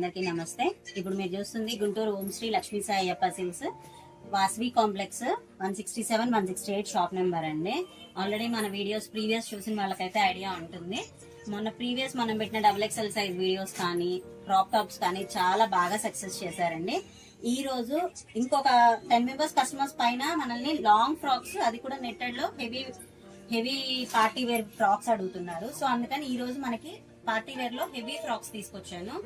అందరికీ నమస్తే. ఇప్పుడు మీరు చూస్తుంది Guntur Om Shri Lakshmi Sai Ayyappa silks Vasavi complex one sixty seven one sixty eight shop number అండి. ఆల్రెడీ మన వీడియోస్ ప్రీవియస్ చూసిన వాళ్ళకైతే ఐడియా ఉంటుంది. మొన్న ప్రీవియస్ మనం పెట్టిన డబుల్ ఎక్స్ఎల్ సైజ్ వీడియోస్ కానీ క్రాప్ టాప్స్ కానీ చాలా బాగా సక్సెస్ చేశారండి. ఈ రోజు ఇంకొక టెన్ మెంబర్స్ కస్టమర్స్ పైన మనల్ని లాంగ్ ఫ్రాక్స్ అది కూడా నెట్టెడ్లో heavy heavy party wear frocks అడుగుతున్నారు. సో అందుకని ఈ రోజు మనకి పార్టీ వేర్లో హెవీ ఫ్రాక్స్ తీసుకొచ్చాను.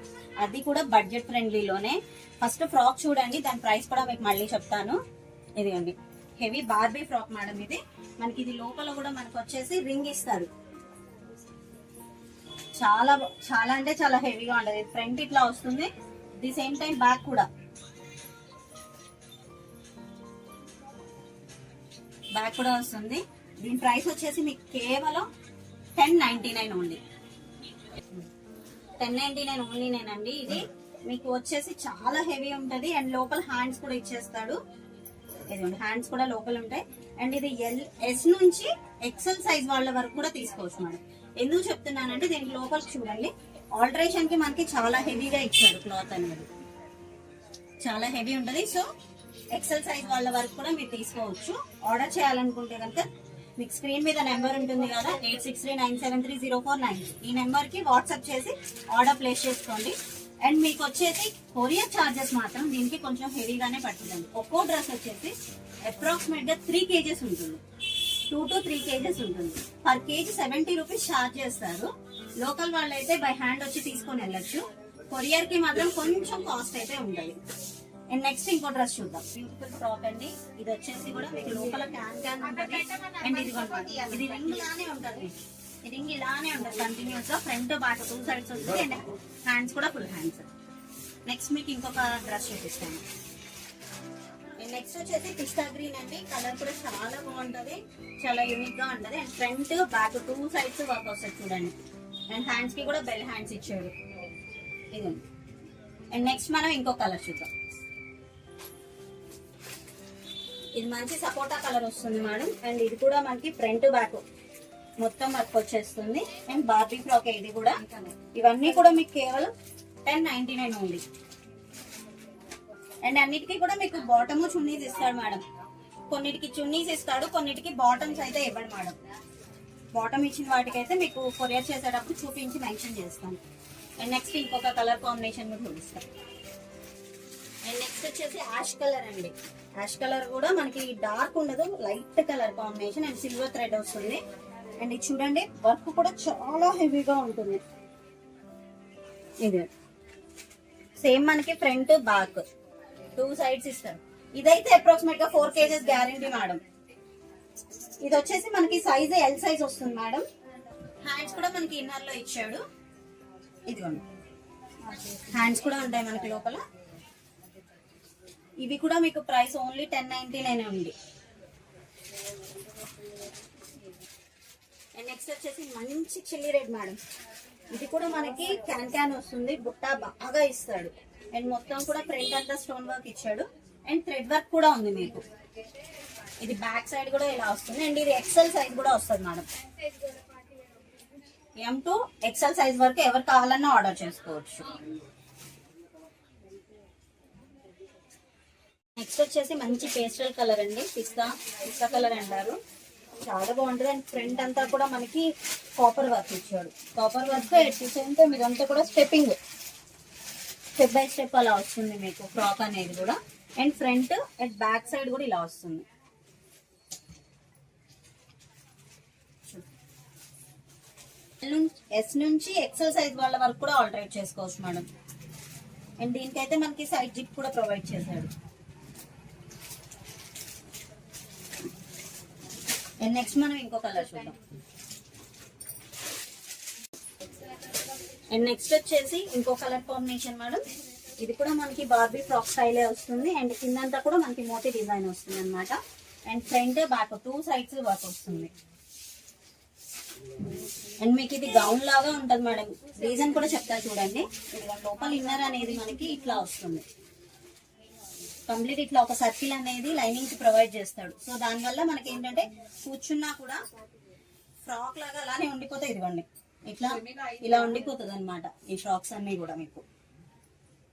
అది కూడా బడ్జెట్ ఫ్రెండ్లీలోనే ఫస్ట్ ఫ్రాక్ చూడండి దాని ప్రైస్ కూడా మీకు మళ్ళీ చెప్తాను. ఇదిగోండి హెవీ బార్బీ ఫ్రాక్ మేడం ఇది. మనకి ఇది లోపల కూడా మనకు వచ్చేసి రింగ్ ఇస్తారు. చాలా చాలా అంటే చాలా హెవీగా ఉండదు ఫ్రంట్ ఇట్లా వస్తుంది ది సేమ్ టైం బ్యాక్ కూడా. బ్యాక్ కూడా వస్తుంది. దీని ప్రైస్ వచ్చేసి మీకు కేవలం ten ninety nine only. Ten ninety nine only నేనండి. ఇది మీకు వచ్చేసి చాలా హెవీ ఉంటది. అండ్ లోపల హ్యాండ్స్ కూడా ఇచ్చేస్తాడు. ఇదిగోండి హ్యాండ్స్ కూడా లోపల ఉంటాయి. అండ్ ఇది ఎల్ ఎస్ నుంచి ఎక్సెల్ సైజ్ వాళ్ళ వరకు కూడా తీసుకోవచ్చు మేడం. ఎందుకు చెప్తున్నానంటే దీనికి లోపల చూడండి. ఆల్టరేషన్కి మనకి చాలా హెవీగా ఇచ్చాడు క్లాత్ అనేది. చాలా హెవీ ఉంటది. సో ఎక్సెల్ సైజ్ వాళ్ళ వరకు కూడా మీరు తీసుకోవచ్చు. ఆర్డర్ చేయాలనుకుంటే కనుక మీకు స్క్రీన్ మీద నెంబర్ ఉంటుంది కదా eight six three nine seven three zero four nine. ఈ నెంబర్కి వాట్సాప్ చేసి ఆర్డర్ ప్లేస్ చేసుకోండి. అండ్ మీకు వచ్చేసి కొరియర్ చార్జెస్ మాత్రం దీనికి కొంచెం హెవీగానే పడుతుందండి. ఒక్కో డ్రెస్ వచ్చేసి అప్రాక్సిమేట్గా త్రీ కేజెస్ ఉంటుంది. టూ టు త్రీ కేజెస్ ఉంటుంది. Per kg seventy rupees charge చేస్తారు. లోకల్ వాళ్ళు అయితే బై హ్యాండ్ వచ్చి తీసుకొని వెళ్ళొచ్చు. కొరియర్కి మాత్రం కొంచెం కాస్ట్ అయితే ఉంటుంది అండ్ నెక్స్ట్ ఇంకో డ్రెస్ చూద్దాం. బ్యూటిఫుల్ ఫ్రాక్ అండి. ఇది వచ్చేసి కూడా మీకు లోపల క్యాన్ క్యాన్ ఉంటుంది. అండ్ ఇది ఇది రింగ్ లానే ఉంటుంది. ఈ రింగ్ ఇలానే ఉంటుంది. కంటిన్యూస్గా ఫ్రంట్ బ్యాక్ టూ సైడ్స్ వస్తుంది. అండ్ హ్యాండ్స్ కూడా ఫుల్ హ్యాండ్స్ నెక్స్ట్ మీకు ఇంకొక డ్రెస్ చూపిస్తాను. నెక్స్ట్ వచ్చేసి పిస్తా గ్రీన్ అండి. కలర్ కూడా చాలా బాగుంటది. చాలా యూనిక్గా ఉంటది. And front back two sides work వస్తుంది చూడండి. అండ్ హ్యాండ్స్కి కూడా బెల్ హ్యాండ్స్ ఇచ్చాడు ఇది అండ్ నెక్స్ట్ మనం ఇంకో కలర్ చూద్దాం. ఇది మంచి సపోటా కలర్ వస్తుంది మేడం. అండ్ ఇది కూడా మనకి ఫ్రంట్ బ్యాక్ మొత్తం వర్క్ వచ్చేస్తుంది. అండ్ బార్బీ ఫ్రాక్ ఇది కూడా. ఇవన్నీ కూడా మీకు కేవలం టెన్ నైన్టీ నైన్ ఉంది అండ్ అన్నిటికీ కూడా మీకు బాటమ్ చున్నీస్ ఇస్తాడు మేడం. కొన్నిటికి చున్నీస్ ఇస్తాడు కొన్నిటికి బాటమ్స్ అయితే ఇవ్వడు మేడం. బాటమ్ ఇచ్చిన వాటికైతే మీకు కొరియర్ చేసేటప్పుడు చూపించి మెన్షన్ చేస్తాను. అండ్ నెక్స్ట్ ఇంకొక కలర్ కాంబినేషన్ కూడా చూపిస్తాను. అండ్ నెక్స్ట్ వచ్చేసి యాష్ కలర్ అండి. యాష్ కలర్ కూడా మనకి డార్క్ ఉండదు light colour combination and silver thread వస్తుంది. అండ్ ఇది చూడండి వర్క్ కూడా చాలా హెవీగా ఉంటుంది. ఇది. సేమ్ మనకి ఫ్రంట్ బ్యాక్ టూ సైడ్స్ ఇస్తారు ఇదైతే అప్రాక్సిమేట్గా ఫోర్ కేజెస్ గ్యారంటీ మేడం. ఇది వచ్చేసి మనకి సైజ్ ఎల్ సైజ్ వస్తుంది మేడం. హ్యాండ్స్ కూడా మనకి ఇన్నర్లో ఇచ్చాడు. ఇదిగోండి. హ్యాండ్స్ కూడా ఉంటాయి మనకి లోపల. ఇవి కూడా మీకు price only ten ninety nine ఉంది. అండ్ నెక్స్ట్ వచ్చేసి మంచి చిల్లీ రెడ్ మేడం. ఇది కూడా మనకి క్యాన్ క్యాన్ వస్తుంది బుట్ట బాగా ఇస్తాడు. అండ్ మొత్తం కూడా ప్రింట్ అంతా స్టోన్ వర్క్ ఇచ్చాడు. అండ్ థ్రెడ్ వర్క్ కూడా ఉంది మీకు. ఇది బ్యాక్ సైడ్ కూడా ఇలా వస్తుంది. అండ్ ఇది ఎక్సెల్ సైజ్ కూడా వస్తుంది madam. M to XL size వరకు ఎవరు కావాలన్నా ఆర్డర్ చేసుకోవచ్చు. నెక్స్ట్ వచ్చేసి మంచి పేస్టల్ కలర్ అండి పిస్తా పిస్తా కలర్ అంటారు. చాలా బాగుంటుంది. అండ్ ఫ్రంట్ అంతా కూడా మనకి కాపర్ వర్క్ ఇచ్చాడు. కాపర్ వర్క్ ఎట్ సేమ్ కూడా స్టెప్పింగ్ స్టెప్ బై స్టెప్ అలా వస్తుంది మీకు ఫ్రాక్ అనేది కూడా. And front and back side కూడా ఇలా వస్తుంది. ఎస్ నుంచి ఎక్సెల్ సైజ్ వాళ్ళ వరకు కూడా ఆల్టరేట్ చేసుకోవచ్చు మేడం అండ్ దీనికైతే మనకి సైడ్ జిప్ కూడా ప్రొవైడ్ చేశాడు. నెక్స్ట్ మనం ఇంకో కలర్ చూద్దాం. అండ్ నెక్స్ట్ వచ్చేసి ఇంకో కలర్ కాంబినేషన్ మేడం ఇది కూడా మనకి బార్బీ ఫ్రాక్ స్టైలే వస్తుంది. అండ్ కిందంతా కూడా మనకి మోటీ డిజైన్ వస్తుంది అనమాట and front back two sides work వస్తుంది. అండ్ మీకు ఇది గౌన్ లాగా ఉంటుంది మేడం రీజన్ కూడా చెప్తా చూడండి. లోపల ఇన్నర్ అనేది మనకి ఇట్లా వస్తుంది. కంప్లీట్ ఇట్లా ఒక సర్కిల్ అనేది లైనింగ్కి ప్రొవైడ్ చేస్తాడు. సో దానివల్ల మనకి ఏంటంటే కూర్చున్నా కూడా ఫ్రాక్ లాగా అలానే ఉండిపోతే ఇదిగోండి. ఇట్లా ఇలా ఉండిపోతుంది అనమాట ఈ ఫ్రాక్స్ అన్ని కూడా మీకు.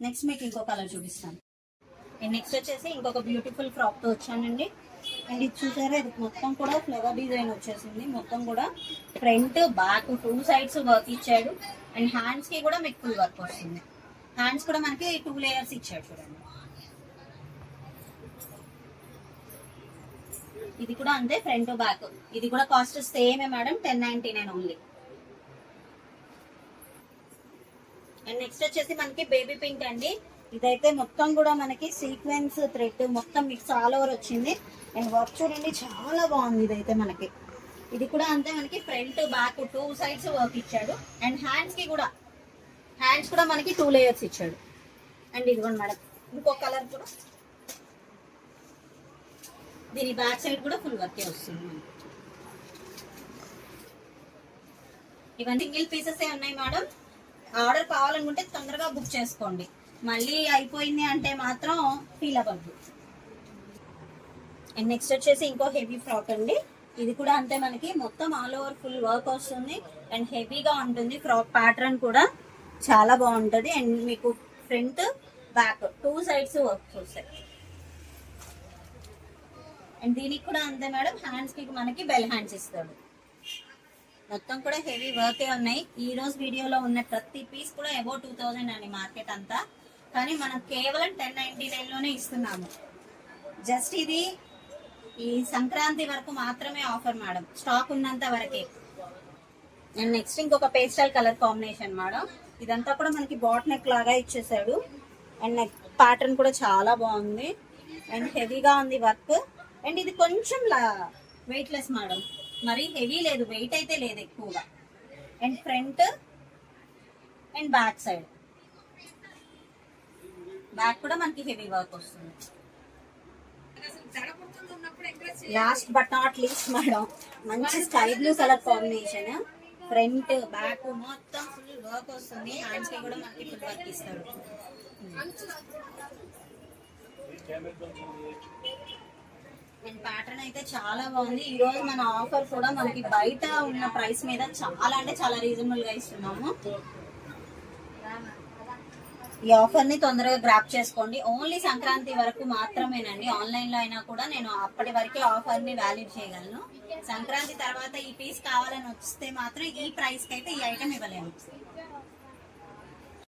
నెక్స్ట్ మీకు ఇంకో కలర్ చూపిస్తాను. నెక్స్ట్ వచ్చేసి ఇంకొక బ్యూటిఫుల్ ఫ్రాక్తో వచ్చానండి. అండ్ ఇది చూసారా ఇది మొత్తం కూడా ఫ్లవర్ డిజైన్ వచ్చేసింది. మొత్తం కూడా front back two sides work ఇచ్చాడు. అండ్ హ్యాండ్స్కి కూడా మీకు ఫుల్ వర్క్ వస్తుంది. హ్యాండ్స్ కూడా మనకి టూ లేయర్స్ ఇచ్చాడు చూడండి. ఇది కూడా అంతే ఫ్రంట్ బ్యాక్ ఇది కూడా కాస్ట్ సేమే madam ten ninety nine only and next వచ్చేసి మనకి బేబీ పింక్ అండి. ఇదైతే మొత్తం కూడా మనకి సీక్వెన్స్ థ్రెడ్ మొత్తం మిక్స్ ఆల్ ఓవర్ వచ్చింది. అండ్ వర్క్ చూడండి చాలా బాగుంది ఇదైతే మనకి. ఇది కూడా అంతే మనకి front back two sides work ఇచ్చాడు. అండ్ హ్యాండ్స్కి కూడా హ్యాండ్స్ కూడా మనకి టూ లేయర్స్ ఇచ్చాడు. అండ్ ఇదిగోండి మేడం ఇంకో కలర్ కూడా దీని బ్యాక్ సైడ్ కూడా ఫుల్ వర్కే వస్తుంది. ఇవన్నీ సింగిల్ పీసెస్ ఉన్నాయి మేడం? ఆర్డర్ కావాలనుకుంటే తొందరగా బుక్ చేసుకోండి. మళ్ళీ అయిపోయింది అంటే మాత్రం ఫీల్ అవ్వద్దు. అండ్ నెక్స్ట్ వచ్చేసి ఇంకో హెవీ ఫ్రాక్ అండి. ఇది కూడా అంతే మనకి. మొత్తం ఆల్ ఓవర్ ఫుల్ వర్క్ వస్తుంది. అండ్ హెవీగా ఉంటుంది ఫ్రాక్ ప్యాటర్న్ కూడా. చాలా బాగుంటుంది. అండ్ మీకు front back two sides work వస్తాయి అండ్ దీనికి కూడా అంతే మేడం హ్యాండ్స్కి మనకి బెల్ హ్యాండ్స్ ఇస్తాడు. మొత్తం కూడా హెవీ వర్కే ఉన్నాయి. ఈ రోజు వీడియోలో ఉన్న ప్రతి పీస్ కూడా అబౌ టూ థౌజండ్ అండి మార్కెట్ అంతా. కానీ మనం కేవలం టెన్ నైన్టీ నైన్లోనే ఇస్తున్నాము. జస్ట్ ఇది ఈ సంక్రాంతి వరకు మాత్రమే ఆఫర్ మేడం స్టాక్ ఉన్నంత వరకే. అండ్ నెక్స్ట్ ఇంకొక పేస్టల్ కలర్ కాంబినేషన్ మేడం. ఇదంతా కూడా మనకి బాట్ నెక్ లాగా ఇచ్చేసాడు. అండ్ నెక్ ప్యాటర్న్ కూడా చాలా బాగుంది. అండ్ హెవీగా ఉంది వర్క్ అండ్ ఇది కొంచెం వెయిట్ లెస్ మేడం మరి హెవీ లేదు వెయిట్ అయితే లేదు ఎక్కువగా. And front and back side back కూడా మనకి హెవీ వర్క్ వస్తుంది. Last but not least madam మంచి sky blue colour combination front back మొత్తం ఫుల్ వర్క్ వస్తుంది. హ్యాండ్స్కి కూడా మనకి ఫుల్ వర్క్ ఇస్తారు. అండ్ ప్యాటర్న్ అయితే చాలా బాగుంది. ఈ రోజు మన ఆఫర్ కూడా మనకి బయట ఉన్న ప్రైస్ మీద చాలా అంటే చాలా రీజనబుల్గా ఇస్తున్నాము. ఈ ఆఫర్ని తొందరగా గ్రాప్ చేసుకోండి. ఓన్లీ సంక్రాంతి వరకు మాత్రమేనండి. ఆన్లైన్లో అయినా కూడా నేను అప్పటి వరకే ఆఫర్ని వ్యాలిడ్ చేయగలను. సంక్రాంతి తర్వాత ఈ పీస్ కావాలని వస్తే మాత్రం ఈ ప్రైస్కి అయితే ఈ ఐటమ్ ఇవ్వలేము.